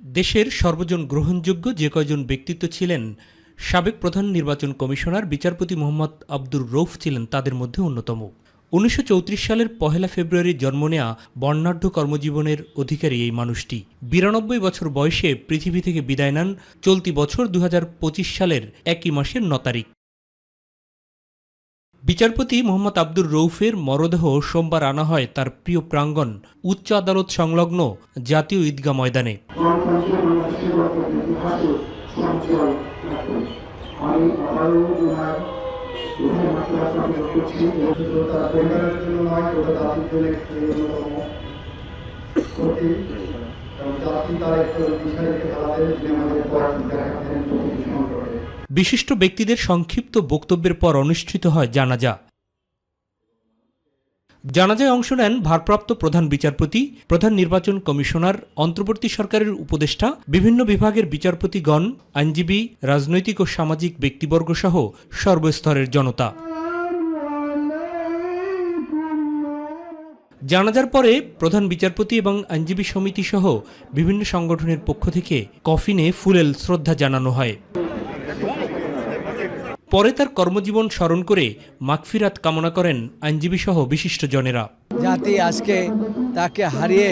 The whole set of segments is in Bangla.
দেশের সর্বজন গ্রহণযোগ্য যে কয়জন ব্যক্তিত্ব ছিলেন সাবেক প্রধান নির্বাচন কমিশনার বিচারপতি মোহাম্মদ আব্দুর রৌফ ছিলেন তাদের মধ্যে অন্যতম। উনিশশো চৌত্রিশ সালের পহেলা ফেব্রুয়ারি জন্ম নেয়া বর্ণাঢ্য কর্মজীবনের অধিকারী এই মানুষটি। বিরানব্বই বছর বয়সে পৃথিবী থেকে বিদায় নেন চলতি বছর দু হাজার পঁচিশ সালের একই মাসের ন তারিখ। বিচারপতি মোহাম্মদ আব্দুর রৌফের মরদেহ সোমবার আনা হয় তার প্রিয় প্রাঙ্গণ উচ্চ আদালত সংলগ্ন জাতীয় ঈদগাহ ময়দানে। একটি আমাদের বিশিষ্ট ব্যক্তিদের সংক্ষিপ্ত বক্তব্যের পর অনুষ্ঠিত হয় জানাজা। জানাজায় অংশ নেন ভারপ্রাপ্ত প্রধান বিচারপতি, প্রধান নির্বাচন কমিশনার, অন্তর্বর্তী সরকারের উপদেষ্টা, বিভিন্ন বিভাগের বিচারপতিগণ, আইনজীবী, রাজনৈতিক ও সামাজিক ব্যক্তিবর্গ সহ সর্বস্তরের জনতা। জানাজার পরে প্রধান বিচারপতি এবং আইনজীবী সমিতি সহ বিভিন্ন সংগঠনের পক্ষ থেকে কফিনে ফুলেল শ্রদ্ধা জানানো হয়। পরে তার কর্মজীবন স্মরণ করে মাগফিরাত কামনা করেন আইনজীবী সহ বিশিষ্টজনেরা জাতি আজকে তাকে হারিয়ে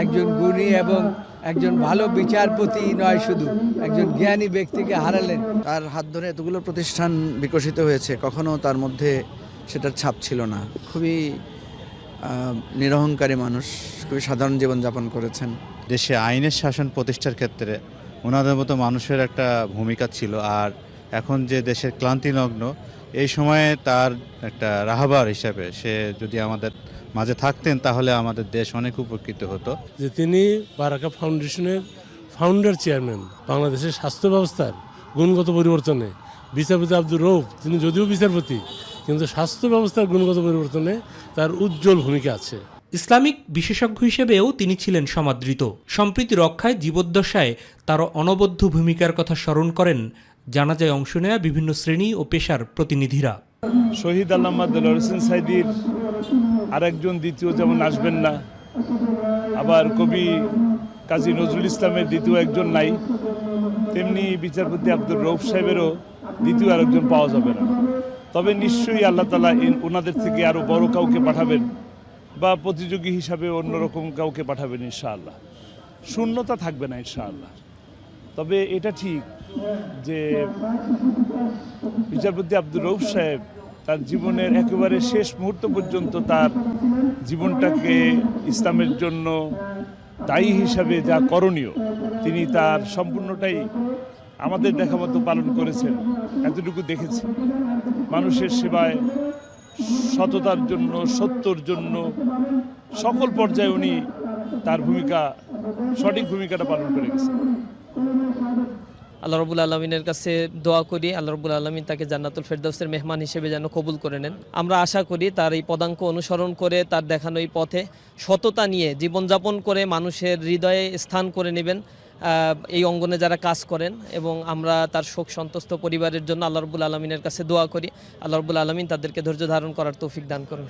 একজন গুণী এবং একজন ভালো বিচারপতি নয় শুধু একজন জ্ঞানী ব্যক্তিকে হারালেন। তার হাত ধরে এতগুলো প্রতিষ্ঠান বিকশিত হয়েছে কখনো তার মধ্যে সেটার ছাপ ছিল না। খুবই নিরহংকারী মানুষ খুবই সাধারণ জীবনযাপন করেছেন। দেশে আইনের শাসন প্রতিষ্ঠার ক্ষেত্রে ওনাদের মতো মানুষের একটা ভূমিকা ছিল আর এখন যে দেশের ক্লান্তিলগ্ন এই সময়ে তার একটা রাহাবার হিসাবে সে যদি আমাদের মাঝে থাকতেন তাহলে আমাদের দেশ অনেক উপকৃত হতো। যে তিনি বারাকা ফাউন্ডেশনের ফাউন্ডার চেয়ারম্যান বাংলাদেশের স্বাস্থ্য ব্যবস্থার গুণগত পরিবর্তনে বিচারপতি আব্দুর রৌফ তিনি যদিও বিচারপতি কিন্তু স্বাস্থ্য ব্যবস্থার গুণগত পরিবর্তনে তার উজ্জ্বল ভূমিকা আছে। ইসলামিক বিশেষজ্ঞ হিসেবেও তিনি ছিলেন সমাদৃত। সম্প্রীতি রক্ষায় জীবদ্দশায় তার অনবদ্য ভূমিকার কথা স্মরণ করেন জানাজায় অংশ নেয়া বিভিন্ন শ্রেণি ও পেশার প্রতিনিধিরা। শহীদ আল্লামা হোসেন সাইদির আরেকজন দ্বিতীয় যেমন আসবেন না, আবার কবি কাজী নজরুল ইসলামের দ্বিতীয় একজন নাই, তেমনি বিচারপতি আব্দুর রৌফ সাহেবেরও দ্বিতীয় আরেকজন পাওয়া যাবে না। তবে নিশ্চয়ই আল্লাহ তালা ওনাদের থেকে আরও বড় কাউকে পাঠাবেন বা প্রতিযোগী হিসাবে অন্যরকম কাউকে পাঠাবেন ইনশাআল্লাহ। শূন্যতা থাকবে না ইনশাআল্লাহ। তবে এটা ঠিক যে বিচারপতি আব্দুর রৌফ সাহেব তার জীবনের একেবারে শেষ মুহূর্ত পর্যন্ত তার জীবনটাকে ইসলামের জন্য দায়ী হিসাবে যা করণীয়, তিনি তার সম্পূর্ণটাই আমাদের দেখা মতো পালন করেছেন, এতটুকু দেখেছি। মানুষের সেবায়, সততার জন্য, সত্যর জন্য সকল পর্যায়ে উনি তার ভূমিকা, সঠিক ভূমিকাটা পালন করে গেছেন। আল্লাহ রবুল আলমিনের কাছে দোয়া করি, আল্লাহ রবুল আলমিন তাকে জান্নাতুল ফেরদৌসের মেহমান হিসেবে যেন কবুল করে নেন। আমরা আশা করি তার এই পদাঙ্ক অনুসরণ করে তার দেখানো এই পথে সততা নিয়ে জীবনযাপন করে মানুষের হৃদয়ে স্থান করে নেবেন। এই অঙ্গনে যারা কাজ করেন এবং আমরা তার শোক সন্তস্ত পরিবারের জন্য আল্লাহ রবুল আলমিনের কাছে দোয়া করি আল্লাহ রবুল আলমিন তাদেরকে ধৈর্য ধারণ করার তৌফিক দান করুন।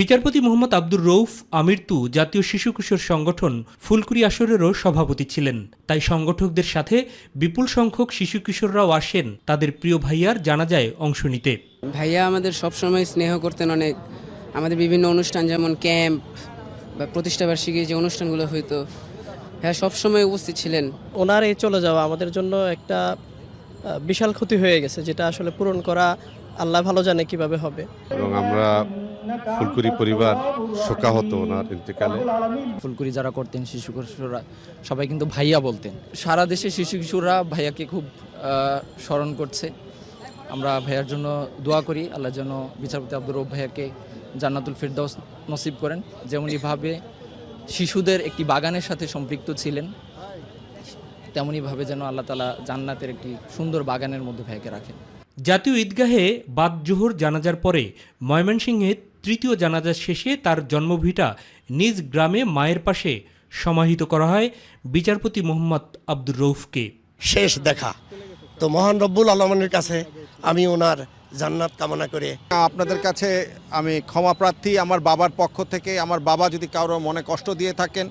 বিচারপতি মোহাম্মদ আব্দুর রৌফ আমিরতু জাতীয় শিশু কিশোর সংগঠন ফুলকুরি আসরেরও সভাপতি ছিলেন। তাই সংগঠকদের সাথে বিপুল সংখ্যক শিশু কিশোররাও আসেন। তাদের প্রিয় ভাইয়ার জানাজায় অংশ নিতে। ভাইয়া আমাদের সবসময় স্নেহ করতেন অনেক। আমাদের বিভিন্ন অনুষ্ঠান যেমন ক্যাম্প বা প্রতিষ্ঠাবার্ষিকী যে অনুষ্ঠানগুলো হইতো হ্যাঁ সবসময় উপস্থিত ছিলেন। ওনার এই চলে যাওয়া আমাদের জন্য একটা বিশাল ক্ষতি হয়ে গেছে যেটা আসলে পূরণ করা আল্লাহ ভালো জানে কীভাবে হবে। এবং আমরা ফুলকুরি পরিবার শোকাহত ওনার ইন্তেকালে। ফুলকুরি যারা করতেন শিশু কিশোররা সবাই কিন্তু ভাইয়া বলতেন। সারা দেশে শিশু কিশোররা ভাইয়াকে খুব স্মরণ করছে। আমরা ভাইয়ার জন্য দোয়া করি আল্লাহ যেন বিচারপতি আব্দুর রব ভাইয়াকে জান্নাতুল ফিরদাউস নসিব করেন। যেমনইভাবে শিশুদের একটি বাগানের সাথে সম্পৃক্ত ছিলেন। তেমনইভাবে যেন আল্লাহ তালা জান্নাতের একটি সুন্দর বাগানের মধ্যে ভাইয়াকে রাখেন। জাতীয় ঈদগাহে বাদ জোহর জানাজার পরে ময়মনসিংহে তৃতীয় জানাজা শেষে তার জন্মভিটা নিজ গ্রামে মায়ের পাশে সমাহিত করা হয় বিচারপতি মোহাম্মদ আব্দুর রৌফকে শেষ দেখা। তো মহান রব্বুল আলমানের কাছে আমি ওনার জান্নাত কামনা করে। আপনাদের কাছে আমি ক্ষমা প্রার্থী আমার বাবার পক্ষ থেকে আমার বাবা যদি কারোর মনে কষ্ট দিয়ে থাকেন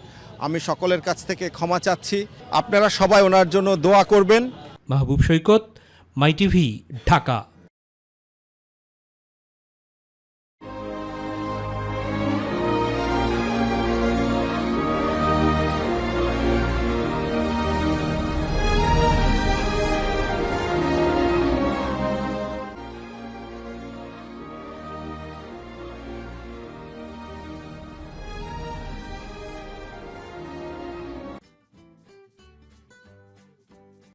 আমি সকলের কাছ থেকে ক্ষমা চাচ্ছি। আপনারা সবাই ওনার জন্য দোয়া করবেন। Mahbub Saikat My TV Dhaka.